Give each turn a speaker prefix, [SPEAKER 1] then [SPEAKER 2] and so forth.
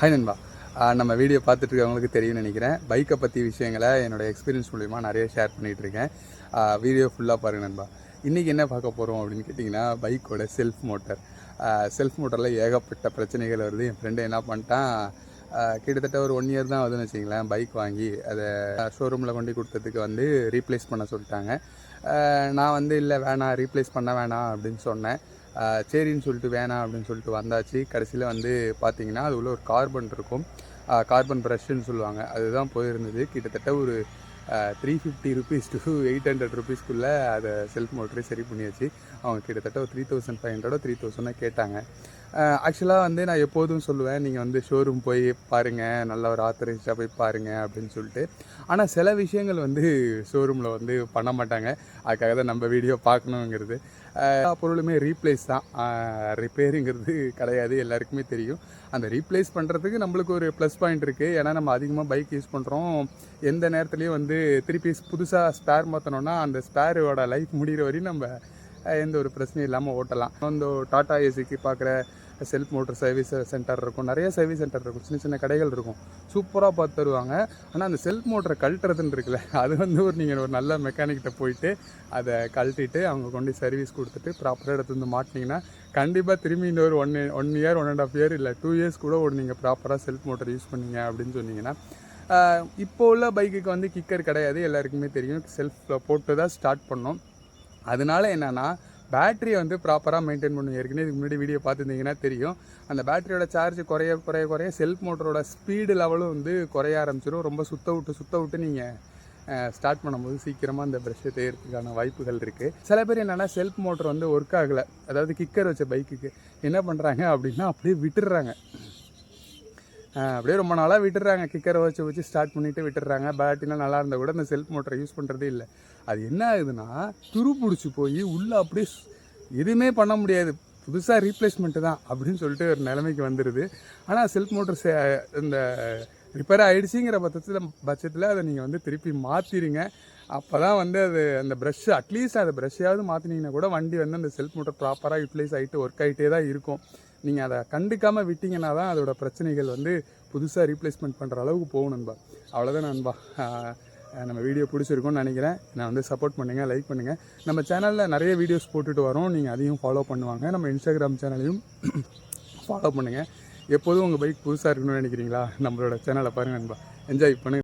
[SPEAKER 1] Hi நண்பா. நம்ம video பார்த்துட்டு இருக்கவங்களுக்கு தெரியும்னு நினைக்கிறேன். பைக்கை பற்றி விஷயங்களை என்னோட எக்ஸ்பீரியன்ஸ் மூலிமா நிறைய ஷேர் பண்ணிகிட்டு இருக்கேன் வீடியோ ஃபுல்லாக பாருங்க நண்பா. இன்றைக்கி என்ன பார்க்க போகிறோம் அப்படின்னு கேட்டிங்கன்னா பைக்கோட செல்ஃப் மோட்டர் செல்ஃப் மோட்டரில் ஏகப்பட்ட பிரச்சனைகள் வருது. என் ஃப்ரெண்டு என்ன பண்ணிட்டான் கிட்டத்தட்ட ஒரு ஒன் இயர் தான் வருதுன்னு வச்சிங்களேன் பைக் வாங்கி அதை ஷோரூமில் கொண்டு கொடுத்ததுக்கு வந்து ரீப்ளேஸ் பண்ண சொல்லிட்டாங்க. நான் வந்து இல்லை வேணாம் ரீப்ளேஸ் பண்ண வேணாம் அப்படின்னு சொன்னேன். சரின்னு சொல்லிட்டு வேணாம் அப்படின்னு சொல்லிட்டு வந்தாச்சு. கடைசியில் வந்து பார்த்திங்கன்னா அது உள்ள ஒரு கார்பன் இருக்கும். கார்பன் ப்ரஷ்ன்னு சொல்லுவாங்க. அதுதான் போயிருந்தது. கிட்டத்தட்ட ஒரு three fifty rupees to eight hundred ருபீஸ்க்குள்ளே அதை செல்ஃப் மோட்டரே சரி பண்ணியாச்சு. அவங்க கிட்டத்தட்ட ஒரு த்ரீ தௌசண்ட் ஃபைவ் ஹண்ட்ரடோ த்ரீ தௌசண்டோ கேட்டாங்க. ஆக்சுவலாக வந்து நான் எப்போதும் சொல்லுவேன் நீங்கள் வந்து ஷோரூம் போய் பாருங்கள் நல்ல ஒரு ஆத்தரைஸ்டாக போய் பாருங்கள் அப்படின்னு சொல்லிட்டு. ஆனால் சில விஷயங்கள் வந்து ஷோரூமில் வந்து பண்ண மாட்டாங்க. அதுக்காக தான் நம்ம வீடியோ பார்க்கணுங்கிறது. எல்லா பொருளுமே ரீப்ளேஸ் தான். ரிப்பேருங்கிறது கிடையாது எல்லாருக்குமே தெரியும். அந்த ரீப்ளேஸ் பண்ணுறதுக்கு நம்மளுக்கு ஒரு ப்ளஸ் பாயிண்ட் இருக்குது ஏன்னா நம்ம அதிகமாக பைக் யூஸ் பண்ணுறோம் எந்த நேரத்துலையும் வந்து திருப்பி புதுசாக ஸ்பேர் மாற்றணும்னா அந்த ஸ்பேரோட லைஃப் முடிகிற வரையும் நம்ம எந்த ஒரு பிரச்சனையும் இல்லாமல் ஓட்டலாம். இந்த டாடா ஏசிக்கு பார்க்குற செல்ஃப் மோட்டர் சர்வீஸ் சென்டர் இருக்கும். நிறைய சர்வீஸ் சென்டர் இருக்கும். சின்ன சின்ன கடைகள் இருக்கும். சூப்பராக பார்த்து தருவாங்க. ஆனால் அந்த செல்ஃப் மோட்டரை கழட்டுறதுன்னு இருக்குல்ல அது வந்து ஒரு நீங்கள் ஒரு நல்ல மெக்கானிக்கிட்ட போயிட்டு அதை கழட்டிட்டு அவங்க கொண்டு சர்வீஸ் கொடுத்துட்டு ப்ராப்பராக எடுத்து வந்து மாட்டினீங்கன்னா கண்டிப்பாக திரும்பி இன்னொரு one one year one and half year இல்லை டூ இயர்ஸ் கூட ஒரு நீங்கள் ப்ராப்பராக செல்ஃப் மோட்டர் யூஸ் பண்ணீங்க அப்படின்னு சொன்னீங்கன்னா இப்போ உள்ள பைக்குக்கு வந்து கிக்கர் கிடையாது. எல்லாருக்குமே தெரியும். செல்ஃபில் போட்டு தான் ஸ்டார்ட் பண்ணோம். அதனால என்னென்னா பேட்டரியை வந்து ப்ராப்பராக மெயின்டைன் பண்ணுங்க ஏற்கனவே இதுக்கு முன்னாடி வீடியோ பார்த்துருந்தீங்கன்னா தெரியும். அந்த பேட்டரியோட சார்ஜ் குறைய குறைய குறைய செல்ஃப் மோட்டரோட ஸ்பீடு லெவலும் வந்து குறைய ஆரம்பிச்சிடும் ரொம்ப சுத்த விட்டு சுத்த விட்டு நீங்கள் ஸ்டார்ட் பண்ணும்போது சீக்கிரமாக அந்த ப்ரெஷ்ஷை தேயறதுக்கான வாய்ப்புகள் இருக்குது சில பேர் என்னென்னா செல்ஃப் மோட்டர் வந்து ஒர்க் ஆகலை. அதாவது கிக்கர் வச்ச பைக்குக்கு என்ன பண்ணுறாங்க அப்படின்னா அப்படியே விட்டுடுறாங்க. அப்படியே ரொம்ப நாளாக விட்டுடுறாங்க. கிக்கரை வச்சு வச்சு ஸ்டார்ட் பண்ணிட்டு விட்டுடுறாங்க. பேட்டரிலாம் நல்லா இருந்தால் கூட அந்த செல்ஃப் மோட்டரை யூஸ் பண்ணுறதே இல்லை. அது என்ன ஆகுதுன்னா துரு பிடிச்சி போய் உள்ளே அப்படியே எதுவுமே பண்ண முடியாது. புதுசாக ரீப்ளேஸ்மெண்ட்டு தான் அப்படின்னு சொல்லிட்டு ஒரு நிலைமைக்கு வந்துடுது ஆனால் செல்ஃப் மோட்டர் இந்த ரிப்பேர் ஆகிடுச்சிங்கிற பட்சத்தில் பட்சத்தில் அதை நீங்கள் வந்து திருப்பி மாற்றிடுங்க அப்போ தான் வந்து அது அந்த ப்ரஷ்ஷு அட்லீஸ்ட் அந்த ப்ரஷ்ஷாவது மாற்றினீங்கன்னா கூட வண்டி வந்து அந்த செல்ஃப் மோட்டர் ப்ராப்பராக யூட்டிலைஸ் ஆகிட்டு ஒர்க் ஆகிட்டே தான் இருக்கும். நீங்கள் அதை கண்டுக்காமல் விட்டிங்கன்னா தான் அதோட பிரச்சனைகள் வந்து புதுசாக ரீப்ளேஸ்மெண்ட் பண்ணுற அளவுக்கு போகும் நண்பா. அவ்வளோதான் நண்பா. நம்ம வீடியோ பிடிச்சிருக்கோன்னு நினைக்கிறேன். நான் வந்து சப்போர்ட் பண்ணுங்கள் லைக் பண்ணுங்கள் நம்ம சேனலில் நிறைய வீடியோஸ் போட்டுட்டு வரோம். நீங்கள் அதையும் ஃபாலோ பண்ணுவாங்க. நம்ம இன்ஸ்டாகிராம் சேனலையும் ஃபாலோ பண்ணுங்கள் எப்போதும் உங்கள் பைக் புதுசாக இருக்கணும்னு நினைக்கிறீங்களா? நம்மளோட சேனலை பாருங்கள் நண்பா. என்ஜாய் பண்ணுங்கள்